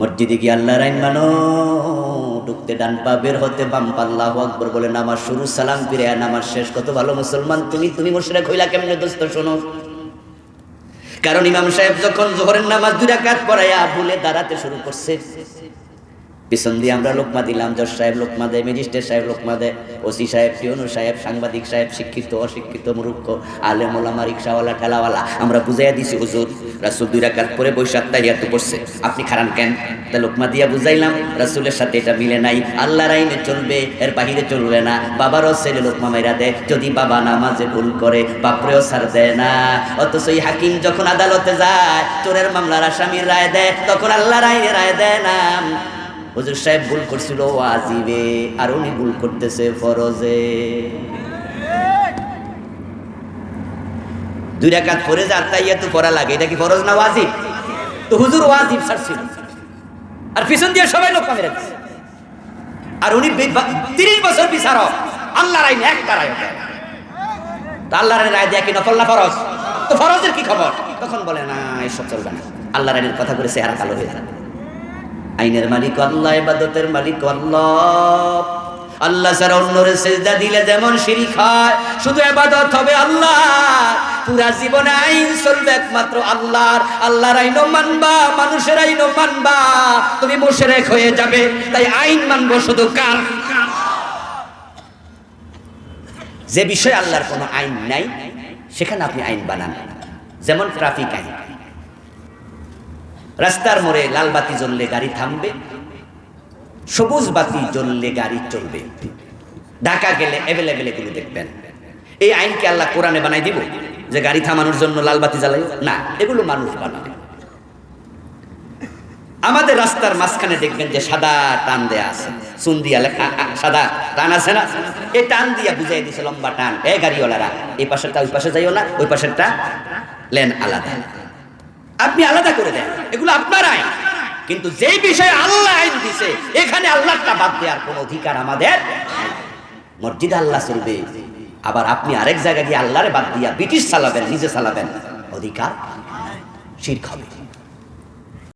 মসজিদে গিয়ে আল্লাহর আইন মানো, ঢুকতে ডান পা বের হতে বাম পা আল্লাহু আকবর বলে, নামাজ শুরু, সালাম ফিরে নামাজ শেষ, কত ভালো মুসলমান তুমি তুমি মুশরিক হইলা কেমনে দোস্ত, শোনো। কারণ ইমাম সাহেব যখন জোহরের নামাজ দুই রাকাত পড়াইয়া ভুলে দাঁড়াতে শুরু করছে, পিছন দিয়ে আমরা লোকমা দিলাম, জজ সাহেব লোকমা দেয়, ম্যাজিস্ট্রেট সাহেব লোকমা দেয়, ওসি সাহেব, পিওনু সাহেব, সাংবাদিক সাহেব, শিক্ষিত, অশিক্ষিত, মূর্খ, আলেম, ওলামা, রিক্সাওয়ালা, ঠেলাওয়ালা, আমরা বুঝাইয়া দিছি, হুজুর রাসুল দুই রাকাত পরে বৈশাখ তাইয়াতে পড়ছে। আপনি খারান কেন? তা লোকমা দিয়া বুঝাইলাম, রাসুলের সাথে এটা মিলে নাই। আল্লাহর আইনে চলবে, এর বাহিরে চলবে না। বাবারও ছেলে লোকমা মেরা দেয়, যদি বাবা নামাজে ভুল করে, বাপরেও ছাড় দেয় না। অথচ এই হাকিম যখন আদালতে যায়, চোরের মামলার আসামির রায় দেয়, তখন আল্লাহর আইনে রায় দেয় না। হুজুর সাহেব ভুল করছিল ওয়াজিবে আর উনি ভুল করতেছে ফরজে। দুই রাকাত পরে যা তাইয়া তো পড়া লাগে, এটা কি ফরজ না ওয়াজিব? তো হুজুর ওয়াজিব ছাড়ছিল। আর পিছন দিয়ে সবাই লোক মেরে দিচ্ছে আর উনি তিরিশ বছর বিচারক, আল্লাহর আইন একটা রায় তা আল্লাহর রায় কি নফল না ফরজ? তো ফরজের কি খবর? তখন বলে, না, এসব চলবে না। কথা করে চেহারা কালো হয়ে যায়। আইনের মালিক আল্লাহ, ইবাদতের মালিক আল্লাহ। আল্লাহ ছাড়া অন্যরে সেজদা দিলে যেমন শিরিক হয়, শুধু ইবাদত হবে আল্লাহ। পুরা জীবনে আইন চলবে একমাত্র আল্লাহর। আল্লাহর আইনও মানবা, মানুষের আইনও মানবা। তুমি মুশরিক হয়ে যাবে, তাই আইন মানবো শুধু কার? যে বিষয়ে আল্লাহর কোনো আইন নাই, সেখানে আপনি আইন বানান। যেমন ট্রাফিক আইন। রাস্তার মোড়ে লাল বাতি জ্বললে গাড়ি থামবে, সবুজ বাতি জ্বললে গাড়ি চলবে। ঢাকা গেলে অ্যাভেলেবেল এগুলো দেখবেন। এই আইনকে আল্লাহ কোরআনে বানাই দিব? যে গাড়ি থামানোর জন্য লালবাতি জ্বালাই? না, এগুলো মানুষ বানাবে আমাদের রাস্তার মাঝখানে দেখবেন যে সাদা টান দেয়া আছে, চুন দিয়া লেখা সাদা টান আছে না? এই টান দিয়া বুঝাই দিছে লম্বা টান। এ গাড়িওয়ালারা, এই পাশেরটা, ওই পাশে যাইও না, ওই পাশেরটা লেন আলাদা। আপনি আলাদা করে দেন, এগুলো আপনার আইন। কিন্তু যেই বিষয়ে আল্লাহ আইন দিছে, এখানে আল্লাহটা বাদ দেওয়ার কোন অধিকার আমাদের। মসজিদে আল্লাহ চলবে। আবার আপনি আরেক জায়গায় গিয়ে আল্লাহরে বাদ দিয়া ব্রিটিশ চালাবেন, নিজে চালাবেন। অধিকার? শির্ক হবে।